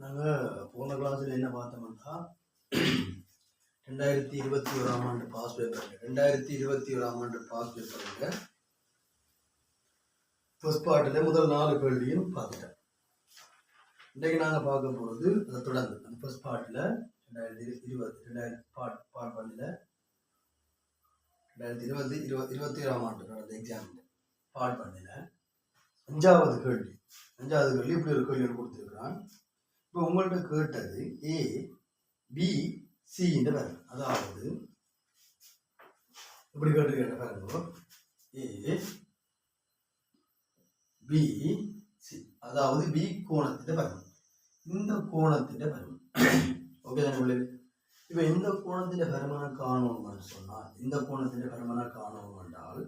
நாங்கள் போன கிளாஸில் என்ன பார்த்தோம்னா ரெண்டாயிரத்தி இருபத்தி ஓராம் ஆண்டு பாஸ் பேப்பர் ரெண்டாயிரத்தி இருபத்தி ஓராம் ஆண்டு பாஸ் பேப்பருங்க ஃபர்ஸ்ட் பார்ட்டில் முதல் நாலு கேள்வியும் பார்த்துட்டேன் இன்றைக்கு நாங்கள் பார்க்க போகிறது அதை தொடர்ந்து. அந்த ஃபர்ஸ்ட் பார்ட்டில் ரெண்டாயிரத்தி இருபத்தி இருபது ரெண்டாயிரத்தி பார்ட் பார்ட் ஒன்னில் ரெண்டாயிரத்தி இருபது இருபது இருபத்தி ஓராம் ஆண்டு நடந்த எக்ஸாம் பாட் ஒன்னில் அஞ்சாவது கேள்வி. அஞ்சாவது கேள்வி இப்படி ஒரு கேள்வி கொடுத்துருக்குறான். இப்போ உங்கள்கிட்ட கேட்டது ஏ பி சின்ற பேர் அதாவது இப்படி கேட்டிருக்கேன் பாருங்க. ஏ பி சி அதாவது பி கோணத்திட்ட பருவம் இந்த கோணத்திட்ட பருவம் ஓகே தானே உள்ளது இப்போ இந்த கோணத்திட்ட பருமனை காணணும் சொன்னால் இந்த கோணத்திட்ட பருமனை காணணும் என்றால்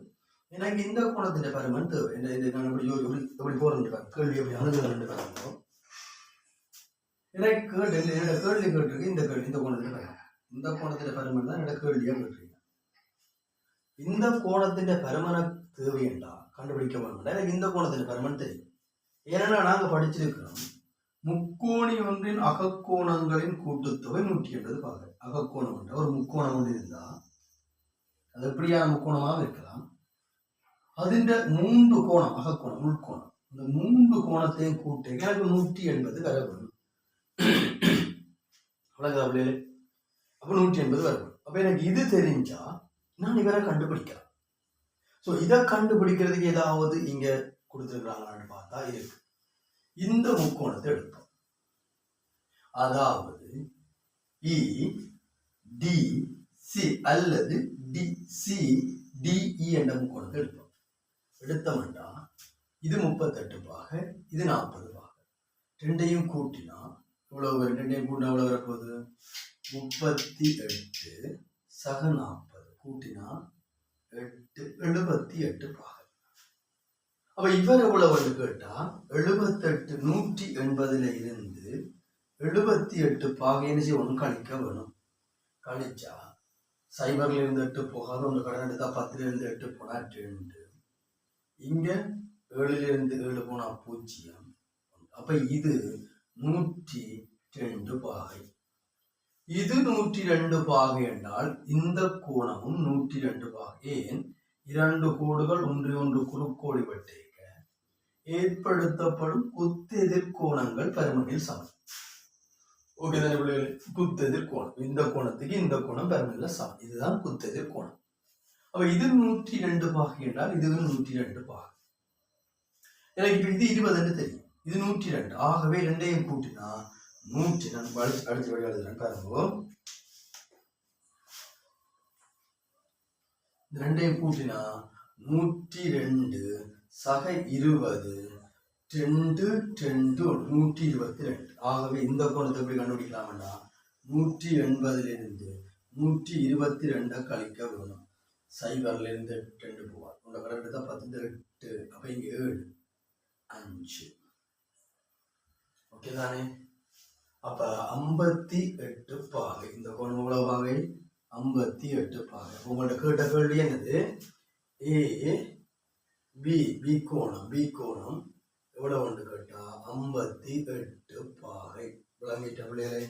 எனக்கு இந்த கோணத்திட்ட பருமன் தேவை. இந்த நான் எப்படி எப்படி போறேன் போகிறேன் பாருங்க கேள்வி எப்படி அணுகுதல் பாருங்க எனக்கு கேள்வி என்னோட கேள்வி கேட்டிருக்கு இந்த கேள்வி இந்த கோணத்தில் பருமன் இந்த கோணத்தில் பருமன் தான் என்னோட கேள்வியாக கேட்டிருக்கீங்க இந்த கோணத்தின் பருமனை தேவையண்டா கண்டுபிடிக்க வேண்டாம் எனக்கு இந்த கோணத்தின் பருமன் தெரியும் ஏன்னா நாங்கள் படிச்சிருக்கிறோம் முக்கோணி ஒன்றின் அகக்கோணங்களின் கூட்டுத்தொகை நூற்றி எண்பது பாக அகக்கோணம் என்ற ஒரு முக்கோணம் ஒன்று இருந்தா அது எப்படியான முக்கோணமாக இருக்கலாம்? അതിന്റെ മൂന്ന് കോണം അകക്കോണം ഉൾക്കോണം இந்த மூன்று கோணத்தையும் கூட்டி எனக்கு நூற்றி எண்பது வர வேணும் அவ்வளோதா அப்படியே அப்போ நூற்றி எண்பது வர வேணும் அப்போ எனக்கு இது தெரிஞ்சா நான் இவரை கண்டுபிடிக்கலாம் ஸோ இதை கண்டுபிடிக்கிறதுக்கு ஏதாவது இங்கே கொடுத்துருக்குறாங்களான்னு பார்த்தா இருக்கு இந்த முக்கோணத்தை எடுப்போம் அதாவது இ டி சி அல்லது டி சி டிஇ என்ற முக்கோணத்தை எடுப்போம் எடுத்தோம்னா இது முப்பத்தெட்டு பாக இது நாற்பது பாக ரெண்டையும் கூட்டினா இவ்வளவு ரெண்டையும் கூட்டினா எவ்வளவு வரப்போகுது? முப்பத்தி எட்டு சக நாற்பது. கூட்டினா எட்டு எழுபத்தி எட்டு பாக அப்ப இவர் எவ்வளவுன்னு கேட்டா எழுபத்தெட்டு நூற்றி எண்பதுல இருந்து எழுபத்தி எட்டு பாகைன்னு ஒன்று கழிக்க வேணும். கழிச்சா சைபர்ல இருந்து எட்டு போகாத. ஒன்று கடன் எடுத்தா பத்துல இருந்து எட்டு போனா ரெண்டு. இங்க ஏழுலேருந்து ஏழு போனா பூஜ்ஜியம். அப்ப இது நூற்றி ரெண்டு பாகை. இது நூற்றி ரெண்டு பாகை என்றால் இந்த கோணமும் நூற்றி ரெண்டு பாகை. ஏன்? இரண்டு கோடுகள் ஒன்று ஒன்று குறுக்கோடி வெட்டேக்க ஏற்படுத்தப்படும் குத்தெதிர் கோணங்கள் பருமனில் சமம். ஓகே தானே குத்தெதிர் கோணம். இந்த கோணத்துக்கு இந்த கோணம் பருமனில் சமம். இதுதான் குத்தெதிர் கோணம். அப்போ இது நூற்றி ரெண்டு பாகை என்றால் இதுவும் நூற்றி ரெண்டு பாகை. எனக்கு இப்போ இது இருபதுன்னு தெரியும். இது நூற்றி ரெண்டு. ஆகவே ரெண்டையும் கூட்டினா நூற்றி நான் அடிச்சு அடிச்சு வழி எழுதுறேன் பாருங்க. ரெண்டையும் கூட்டினா நூற்றி ரெண்டு சக இருபது ரெண்டு ரெண்டு நூற்றி இருபத்தி ரெண்டு. ஆகவே இந்த கோணத்தை எப்படி கண்டுபிடிக்கலாம்டா நூற்றி எண்பதுலேருந்து நூற்றி இருபத்தி ரெண்டை கழிக்க வேணும். சைபர்லேருந்து எட்டு ரெண்டு போவார். உங்களை கடை தான் பத்து எட்டு அப்போ இங்கே ஏழு. அஞ்சு. ஓகே தானே? அப்போ ஐம்பத்தி எட்டு பாகை. இந்த கோணம் எவ்வளோ பாகை? ஐம்பத்தி எட்டு பாகை. அப்ப உங்கள்ட்ட கேட்ட கேள்வி என்னது? ஏ பி பி கோணம் பி கோணம் எவ்வளவு ஒன்று கேட்டா ஐம்பத்தி எட்டு பாகை. விளங்கிட்ட பிள்ளைகளே?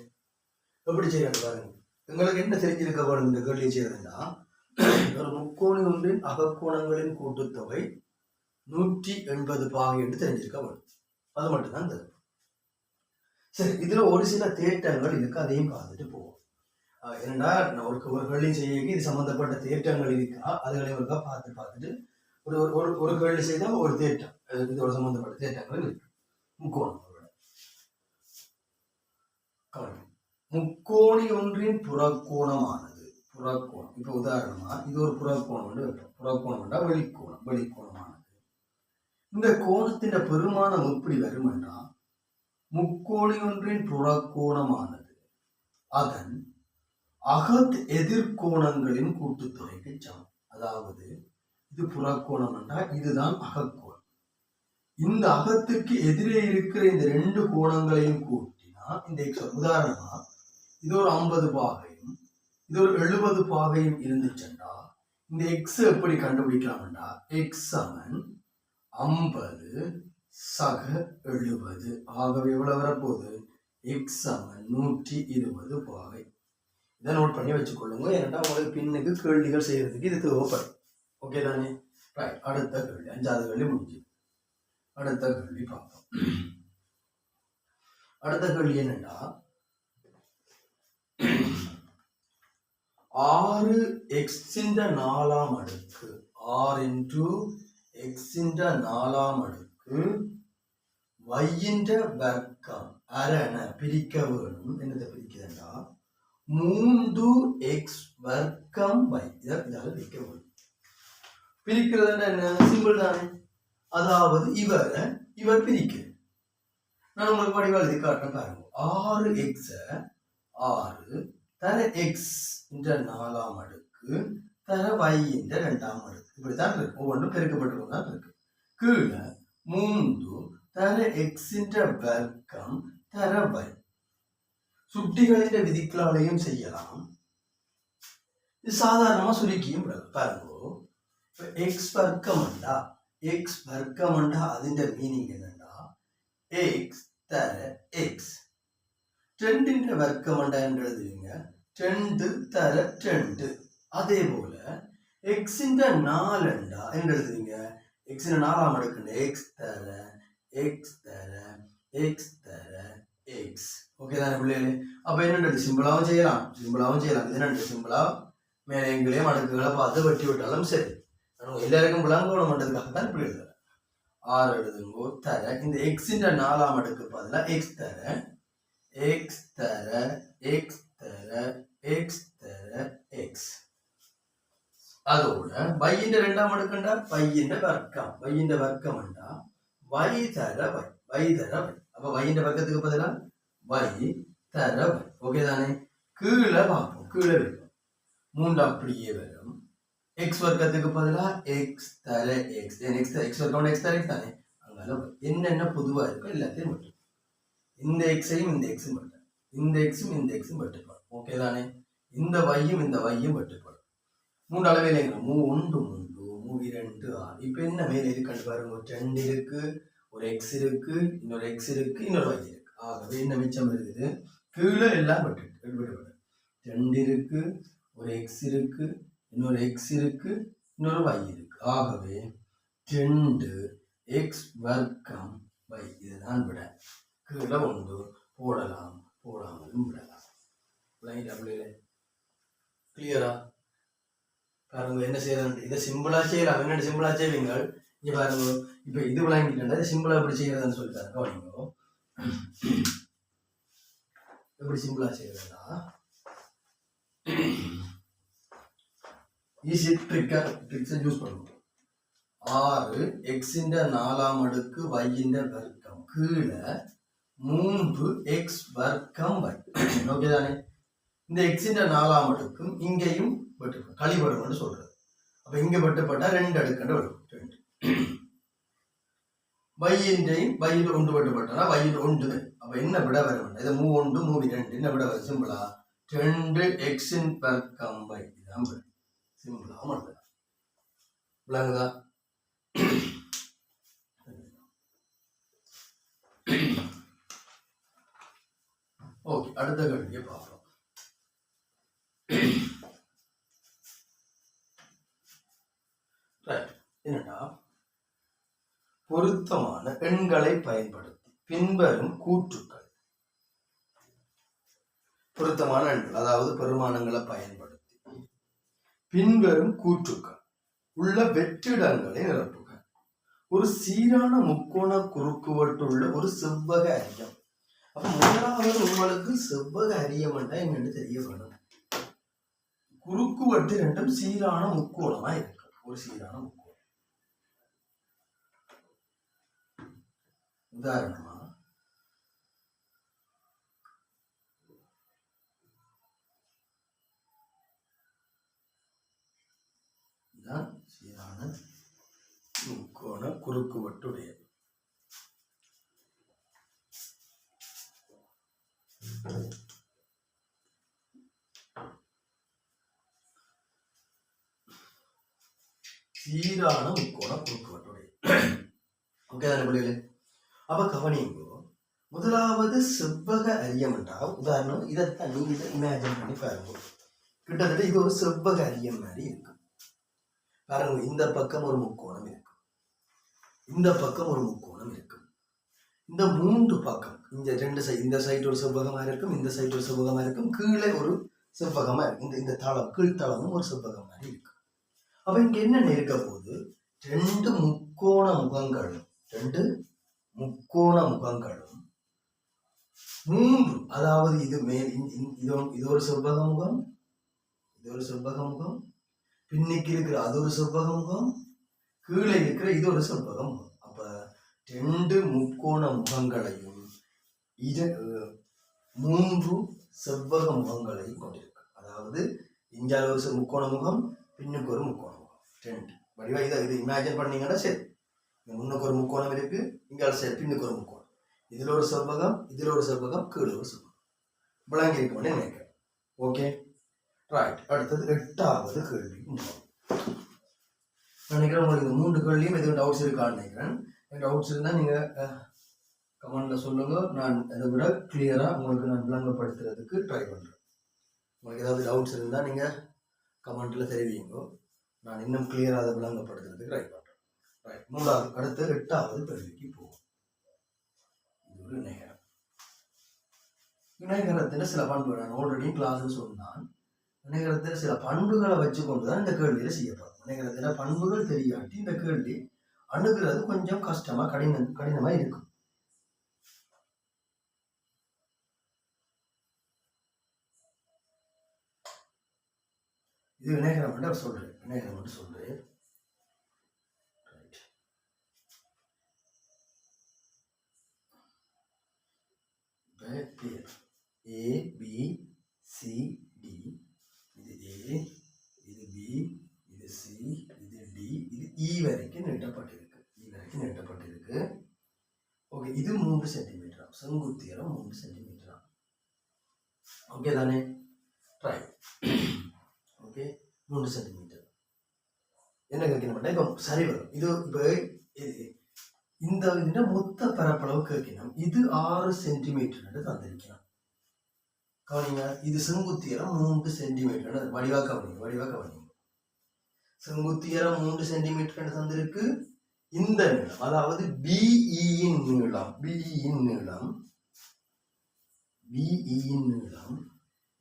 எப்படி செய்யறாங்க பாருங்க. எங்களுக்கு என்ன தெரிஞ்சிருக்க வேணும் இந்த கேள்வி செய்யறதுன்னா ஒரு முக்கோணி ஒன்றின் அகக்கோணங்களின் கூட்டுத்தொகை நூற்றி எண்பது பாகை என்று தெரிஞ்சிருக்க வேண்டும் அது மட்டும்தான் தெரியும் சரி இதுல ஒரு சில தேட்டங்கள் இருக்கு அதையும் பார்த்துட்டு போவோம். என்னன்னா என்னடா ஒரு கேள்வி செய்ய இது சம்பந்தப்பட்ட தேட்டங்கள் இருக்கா? அதுகளை ஒருக்கா பார்த்து பார்த்துட்டு ஒரு ஒரு- ஒரு கேள்வி செய்தால் ஒரு தேட்டம் இதோட சம்பந்தப்பட்ட தேட்டங்கள் இருக்கு. முக்கோணம். முக்கோணி ஒன்றின் புறக்கோணமானது புறக்கோணம். இப்போ உதாரணமா இது ஒரு புறக்கோணம் வைப்போம் புறக்கோணம் என்றால் வெளிக்கோணம். வெளிக்கோணமானது இந்த கோணத்தின் பெருமானம் எப்படி வரும் என்றால் முக்கோணி ஒன்றின் புறக்கோணமானது. அதன் அகத் எதிர்கோணங்களின் கூட்டுத்தொகைக்கு சமம். அதாவது இது புறக்கோணம் என்றால் இதுதான் அகக்கோணம். இந்த அகத்துக்கு எதிரே இருக்கிற இந்த ரெண்டு கோணங்களையும் கூட்டினா இந்த உதாரணமா இது ஒரு ஐம்பது பாகை. இது ஒரு எழுபது பாகையும் இருந்துச்சுன்னா இந்த எக்ஸ் எப்படி கண்டுபிடிக்கலாம்னா எக்ஸ் சமன் ஐம்பது சக எழுபது. ஆகவே எவ்வளவு வரப்போகுது? எக்ஸ் சமன் நூற்றி இருபது பாகை. இதை நோட் பண்ணி வச்சுக்கொள்ளுங்க. ஏன்னா உங்களுக்கு பின்னுக்கு கேள்விகள் செய்யறதுக்கு இது தேவைப்படும். ஓகே தானே? ரைட் அடுத்த கேள்வி. அஞ்சாவது கேள்வி முடிஞ்சு அடுத்த கேள்வி பார்ப்போம். அடுத்த கேள்வி என்னன்னா ஆறு எக்ஸின்ற நாலாம் அடுக்கு. ஆர் இன்டு எக்ஸின்ற நாலாம் அடுக்கு. வையின்ற வர்க்கம். அரண பிரிக்க வேணும். என்னதை பிரிக்கிறதா மூன்று எக்ஸ் வர்க்கம் வை இதால் பிரிக்க வேணும். பிரிக்கிறது என்ன? சிம்பிள் தானே. அதாவது இவர் இவர் பிரிக்க நான் உங்களுக்கு வடிவம் எழுதி காட்டுறேன் பாருங்க. ஆறு எக்ஸ ஆறு தர எக்ஸ் என்ற நாலாம் அடுக்கு தர y என்ற ரெண்டாம் அடுக்கு இப்படித்தான் இருக்கு ஒவ்வொன்றும் பெருக்கப்பட்டு தான் இருக்கு கீழே மூன்று தர எக்ஸ் என்ற வர்க்கம் தர y சுட்டிகளின் விதிகளாலையும் செய்யலாம் இது சாதாரணமா சுருக்கியும் விடலாம் பாருங்க இப்ப எக்ஸ் வர்க்கமண்டா எக்ஸ் வர்க்கமண்டா അതിന്റെ மீனிங் என்னண்டா எக்ஸ் தர எக்ஸ் ரெண்டின்ற வர்க்கமண்டா என்று எழுதுவீங்க ரெண்டு தர ரெண்டு அதே போல எக்ஸின்ற நாலண்டா? என்று எழுதுவீங்க எக்ஸின் நாலாம் அடுக்குண்டு. எக்ஸ் தர எக்ஸ் தர எக்ஸ் தர எக்ஸ் ஓகே தானே பிள்ளைகளே அப்போ என்னண்டு சிம்பிளாகவும் செய்யலாம். சிம்பிளாகவும் செய்யலாம். இது ரெண்டு சிம்பிளா மேலே எங்களையும் அடுக்குகளை பார்த்து வெட்டி விட்டாலும் சரி. ஆனால் எல்லாருக்கும் விளங்கணும் பண்ணுறதுக்காக தான் இப்படி எழுதுறேன். ஆறு எழுதுங்கோ தர. இந்த எக்ஸின்ற நாலாம் அடுக்கு பதிலாக எக்ஸ் தர எக்ஸ் தர எக்ஸ் தர எக்ஸ் தர எக்ஸ் அதோட வையின்ற ரெண்டாம் அடுக்குண்டா? வையின்ற வர்க்கம். வையின்ற வர்க்கம் உண்டா வை தர வை வை தர வை அப்ப வையின்ற வர்க்கத்துக்கு பதிலா? வை தர வை ஓகே தானே? கீழே பார்ப்போம். கீழே வைப்போம் மூன்று அப்படியே வரும். எக்ஸ் வர்க்கத்துக்கு பதிலா? எக்ஸ் தர எக்ஸ் எக்ஸ் எக்ஸ் வர்க்கம்? எக்ஸ் தர எக்ஸ் தானே? அங்கால வை. என்னென்ன பொதுவா இருக்கோ எல்லாத்தையும் மட்டும் இந்த எக்ஸையும் இந்த எக்ஸும் மட்டும் இந்த எக்ஸும் இந்த எக்ஸும் வெட்டுப்படும் ஓகே தானே? இந்த வையும் இந்த வையும் வெட்டுப்படும் மூன்று அளவே இல்லைங்க மூ ஒன்று மூன்று மூ இரண்டு ஆறு. இப்போ என்ன மேலே இருக்குன்னு பாருங்க. ஒரு ரெண்டு இருக்கு ஒரு எக்ஸ் இருக்கு இன்னொரு எக்ஸ் இருக்கு இன்னொரு வை இருக்கு. ஆகவே என்ன மிச்சம் இருக்குது? கீழே எல்லாம் வெட்டு விடுபடு ரெண்டு இருக்கு ஒரு எக்ஸ் இருக்கு இன்னொரு எக்ஸ் இருக்கு இன்னொரு வை இருக்கு. ஆகவே ரெண்டு எக்ஸ் வர்க்கம் வை இதுதான் விட கீழே ஒன்று போடலாம் போடாமலும் விடலாம். கிளியரா பாருங்க என்ன செய்யறது இதை சிம்பிளா செய்யலாம். என்ன சிம்பிளா செய்வீங்க இங்க பாருங்க இப்ப இது விளங்கிட்டா சிம்பிளா எப்படி செய்யறதுன்னு சொல்லிட்டாரு. கவனிங்க. எப்படி சிம்பிளா செய்யறதுன்னா ஈஸி ட்ரிக்கா ட்ரிக்ஸை யூஸ் பண்ணுவோம் ஆறு எக்ஸின்ற நாலாம் அடுக்கு வையின்ற வர்க்கம். கீழே மூன்று எக்ஸ் வர்க்கம் வை ஓகே தானே? இந்த எக்ஸின்ற நாலாம் அடுக்கும் இங்கேயும் வெட்டுப்படும் கழிபடும்னு சொல்றது. அப்ப இங்க வெட்டுப்பட்டா ரெண்டு அடுக்கண்டு வரும். ரெண்டு. வையின்றையும் வையில் ஒன்று வெட்டுப்பட்டனா வையில் ஒன்று. அப்ப என்ன விட வர வேண்டாம் இதை மூ ஒன்று மூவி ரெண்டு என்ன விட வர சிம்பிளா ரெண்டு எக்ஸின் வர்க்கம் வை இதான் சிம்பிளா மட்டும். விளங்குதா? ஓகே அடுத்த கேள்வியை பார்ப்போம். என்னன்னா என்னடா பொருத்தமான எண்களை பயன்படுத்தி பின்வரும் கூற்றுக்கள். பொருத்தமான எண்கள் அதாவது பெருமானங்களை பயன்படுத்தி பின்வரும் கூற்றுக்கள். உள்ள வெற்றிடங்களை நிரப்புக. ஒரு சீரான முக்கோண குறுக்குவட்டுள்ள ஒரு செவ்வக அரியம். அப்ப முதலாவது உங்களுக்கு செவ்வக அரியம் என்னென்று தெரிய வேணும் குறுக்குவட்டு ரெண்டும் சீரான முக்கோணமா இருக்கு ஒரு சீரான முக்கோணம். உதாரணமா சீரான முக்கோண குறுக்குவட்டுடைய சீரான முக்கோண குறுக்குவட்டுடைய. ஓகே தானே பிள்ளைகளே? அப்ப கவனிங்கோ முதலாவது செவ்வக அரியம் என்றால் உதாரணம் இதைத்தான் நீங்க இதை இமேஜின் பண்ணி பாருங்க. கிட்டத்தட்ட இது ஒரு செவ்வக அரியம் மாதிரி இருக்கும் பாருங்க இந்த பக்கம் ஒரு முக்கோணம் இருக்கும் இந்த பக்கம் ஒரு முக்கோணம் இருக்கும் இந்த மூன்று பக்கம் இந்த ரெண்டு சைட் இந்த சைடு ஒரு செவ்வகமாக இருக்கும் இந்த சைடு ஒரு செவ்வகமாக இருக்கும் கீழே ஒரு செவ்வகமாக இருக்கும். இந்த இந்த தளம் கீழ்த்தளமும் ஒரு செவ்வகம் மாதிரி இருக்கும். அப்போ இங்கே என்ன இருக்க போது ரெண்டு முக்கோண முகங்களும் ரெண்டு முக்கோண முகங்களும் மூன்று அதாவது இது மேல் இது ஒரு- இது ஒரு செவ்வக முகம் இது ஒரு செவ்வக முகம் பின்னிக்கு இருக்கிற அது ஒரு செவ்வக முகம் கீழே இருக்கிற இது ஒரு செவ்வக முகம். ரெண்டு முக்கோண முகங்களையும் இரு மூன்று செவ்வக முகங்களையும் கொண்டிருக்கு. அதாவது இஞ்சால ஒரு முக்கோண முகம் பின்னுக்கு ஒரு முக்கோண முகம். ரெண்டு. வடிவா இதை இது இமேஜின் பண்ணீங்கன்னா சரி. முன்னுக்கு ஒரு முக்கோணம் இருக்கு இங்கால சரி பின்னுக்கு ஒரு முக்கோணம். இதில் ஒரு செவ்வகம் இதில் ஒரு செவ்வகம் கீழே ஒரு செவ்வகம். விளங்கி இருக்கும்னு நினைக்கிறேன். ஓகே. ரைட் அடுத்தது எட்டாவது கேள்வி. நினைக்கிறேன் உங்களுக்கு மூன்று கேள்வியும் எதுவும் டவுட்ஸ் இருக்கான்னு நினைக்கிறேன். டவுட்ஸ் இருந்தால் நீங்கள் கமெண்ட்டில் சொல்லுங்கள் நான் அதை விட கிளியராக உங்களுக்கு நான் விளங்கப்படுத்துறதுக்கு ட்ரை பண்ணுறேன் உங்களுக்கு ஏதாவது டவுட்ஸ் இருந்தால் நீங்கள் கமெண்ட்டில் தெரிவிங்க. நான் இன்னும் கிளியராக அதை விளங்கப்படுத்துறதுக்கு ட்ரை பண்ணுறேன் ரைட் மூன்றாவது அடுத்து எட்டாவது கேள்விக்கு போகும் இது ஒரு இணையரம் விநாயகரத்தில் சில பண்புகள் நான் ஆல்ரெடி கிளாஸில் சொன்னான். விநாயகரத்தில் சில பண்புகளை வச்சுக்கொண்டு தான் இந்த கேள்வியில் செய்யப்படும். விநாயகரத்தில் பண்புகள் தெரியாட்டி இந்த கேள்வி அணுகிறது கொஞ்சம் கஷ்டமா கடினம் கடினமா இருக்கும். இது விநாயகரம் மட்டும் அவர் சொல்றேன் விநாயகரம் மட்டும் சொல்றேன் பேர் ஏ பி சி டி இது ஏ இது பி இது சி இது டி இது இ வரைக்கும் நீட்டப்பட்டிருக்கு இ வரைக்கும் நீட்டப்பட்டிருக்கு ஓகே இது மூன்று சென்டிமீட்டரா செங்குத்தியரம் மூன்று சென்டிமீட்டரா ஓகே தானே? ரைட் ஓகே மூன்று சென்டிமீட்டர் என்ன கேட்கணும் மாட்டேன் இப்போ சரி வரும். இது இப்போ இந்த மொத்த பரப்பளவு கேட்கணும் இது ஆறு சென்டிமீட்டர் தந்திருக்கலாம் கவனிங்க இது செங்குத்தியரம் மூன்று சென்டிமீட்டர் வடிவா கவனிங்க வடிவா கவனிங்க. செங்குத்தியரம் மூன்று சென்டிமீட்டர் தந்திருக்கு. இந்த நீளம் அதாவது பிஇயின் நீளம் பிஇயின் நீளம் பிஇயின் நீளம்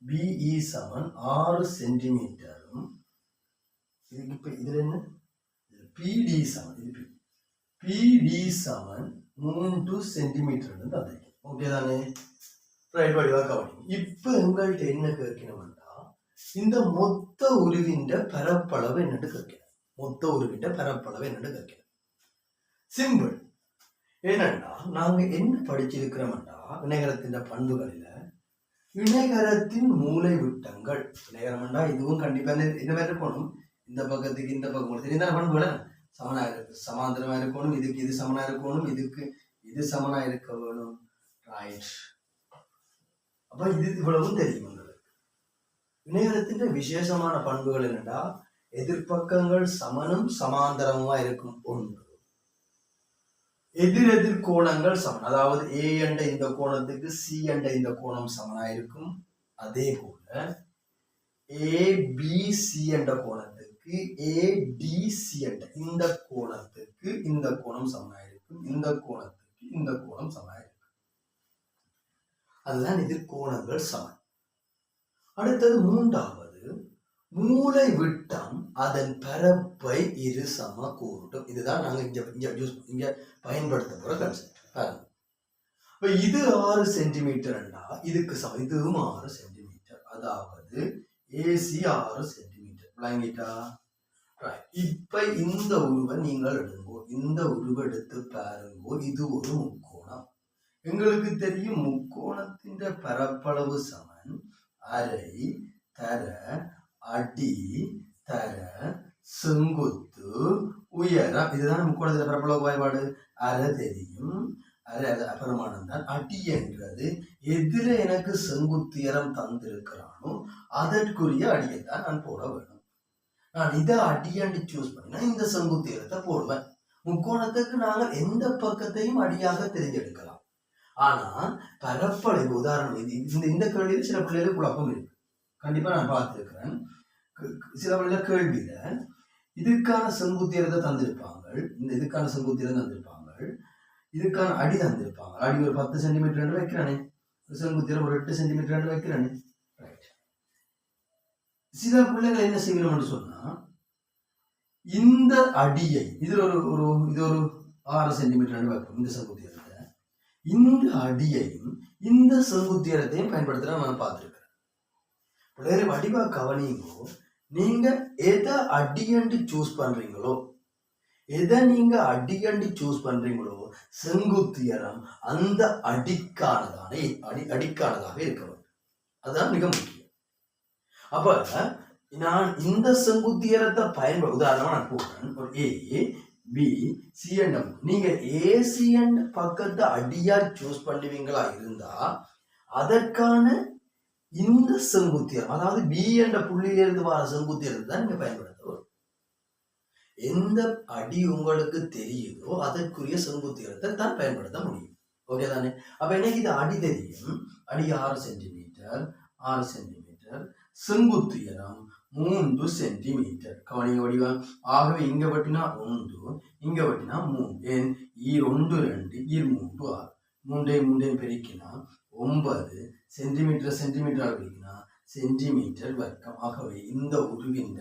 பிஇ சமன் ஆறு சென்டிமீட்டரும். இதுக்கு இப்போ இதில் என்ன? பிடி சமன் இது பிடி சமன் மூன்று சென்டிமீட்டர் தந்திருக்கு ஓகே தானே? ரைட் வடிவா கவனிங்க இப்போ எங்கள்கிட்ட என்ன கேட்கணும்னா இந்த மொத்த உருவின்ற பரப்பளவு என்னட்டு கேட்கணும். மொத்த உருவின்ற பரப்பளவு என்னட்டு கேட்கணும். சிம்பிள். ஏனண்டா நாங்கள் என்ன படிச்சிருக்கிறோம்னா இணையகரத்தின் பண்புகளில் இணையகரத்தின் மூளை விட்டங்கள். இணையகரம்டா இதுவும் கண்டிப்பாக என்ன மாதிரி இருக்கணும். இந்த பக்கத்துக்கு இந்த பக்கம் தெரியுதான பண்புகளை சமனாக இருக்கு சமாந்தரமா இருக்கணும். இதுக்கு இது சமனாக இருக்கணும். இதுக்கு இது சமனாக இருக்க வேணும். ரைட் அப்ப இது இவ்வளவும் தெரியும் உங்களுக்கு. விசேஷமான பண்புகள் என்னடா? எதிர்ப்பக்கங்கள் சமனும் சமாந்தரமா இருக்கும்? ஒன்று. எதிரெதிர் கோணங்கள் சமன் அதாவது ஏ என்ற இந்த கோணத்துக்கு சி என்ற இந்த கோணம் சமனா இருக்கும் அதே போல ஏபிசி என்ற கோணத்துக்கு ஏடிசி என்ற இந்த கோணத்துக்கு இந்த கோணம் சமனா இருக்கும் இந்த கோணத்துக்கு இந்த கோணம் சமனா இருக்கும் அதுதான் எதிர் கோணங்கள் சமன். அடுத்தது மூன்றாவது. மூளை விட்டம் அதன் பரப்பை இரு சம கூட்டும் இதுதான் நாங்க இங்க இங்க யூஸ் இங்க பயன்படுத்த போற கன்செப்ட் பாருங்க. இப்ப இது ஆறு சென்டிமீட்டர்னா இதுக்கு சமம் இதுவும் ஆறு சென்டிமீட்டர் அதாவது ஏசி ஆறு சென்டிமீட்டர் விளங்கிட்டா? இப்ப இந்த உருவை நீங்கள் எடுங்கோ. இந்த உருவை எடுத்து பாருங்கோ. இது ஒரு முக்கோணம். எங்களுக்கு தெரியும் முக்கோணத்தின் பரப்பளவு சமன். அரை தர அடி தர செங்குத்து உயரம். இதுதான் முக்கோணத்தில் பிரபல வாய்பாடு அலதெரியும் தெரியும். அரை அது அபரமானம் தான் அடி என்றது எதிர எனக்கு செங்குத்தியரம் தந்திருக்கிறானோ அதற்குரிய அடியை தான் நான் போட வேணும் நான் இதை அடியாண்டு சூஸ் பண்ணினா இந்த செங்குத்தியரத்தை போடுவேன். முக்கோணத்துக்கு நாங்கள் எந்த பக்கத்தையும் அடியாக தெரிஞ்செடுக்கலாம். ஆனா பரப்பளவு உதாரணம் இது இந்த இந்த கேள்வியில் சில பிள்ளைகளுக்கு குழப்பம் இருக்கு. கண்டிப்பா நான் பார்த்துருக்கிறேன். சில பிள்ளைல கேள்வியில இதுக்கான செங்குத்திரத்தை தந்திருப்பாங்க இந்த இதுக்கான செங்குத்திரம் தந்திருப்பாங்க இதுக்கான அடி தந்திருப்பாங்க அடி ஒரு பத்து சென்டிமீட்டர் வைக்கிறானே. செங்குத்திரம் ஒரு எட்டு சென்டிமீட்டர் வைக்கிறானே. ரைட் சில பிள்ளைகள் என்ன செய்யணும்னு சொன்னா இந்த அடியை இதுல ஒரு ஒரு இது ஒரு ஆறு சென்டிமீட்டர் வைப்போம் இந்த செங்குத்திரத்தை இந்த அடியையும் இந்த செங்குத்தியரத்தையும் பயன்படுத்த நான் பார்த்துருக்கிறேன் பிள்ளைகளை வடிவா கவனிங்கோ நீங்கள் எதை அடியண்டு சூஸ் பண்ணுறீங்களோ எதை நீங்கள் அடியண்டு சூஸ் பண்ணுறீங்களோ செங்குத்தியரம் அந்த அடிக்கானதான அடி அடிக்கானதாக இருக்க வேண்டும். அதுதான் மிக முக்கியம். அப்போ நான் இந்த செங்குத்தியரத்தை பயன்படு உதாரணமாக நான் போடுறேன் ஒரு ஏ பி சிஎன்எம் நீங்கள் ஏசிஎன் பக்கத்தை அடியாக சூஸ் பண்ணுவீங்களா இருந்தால் அதற்கான இந்த செங்குத்தியர் அதாவது பி என்ற புள்ளியிலிருந்து வர செங்குத்தியர் தான் நீங்க பயன்படுத்த வரும். எந்த அடி உங்களுக்கு தெரியுதோ அதற்குரிய செங்குத்தியரத்தை தான் பயன்படுத்த முடியும். ஓகே தானே? அப்ப எனக்கு இது? அடி தெரியும். அடி ஆறு சென்டிமீட்டர் ஆறு சென்டிமீட்டர் செங்குத்துயரம் மூன்று சென்டிமீட்டர். கவனிங்க வடிவம் ஆகவே இங்க வட்டினா ஒன்று இங்க வட்டினா மூணு ஏன்? ஈர் ஒன்று ரெண்டு ஈர் மூன்று ஆறு. மூன்றையும் மூன்றையும் பெருக்கினா ஒன்பது சென்டிமீட்டர் சென்டிமீட்டர் பிரிக்கணும் சென்டிமீட்டர் வர்க்கம் ஆகவே இந்த உருவின்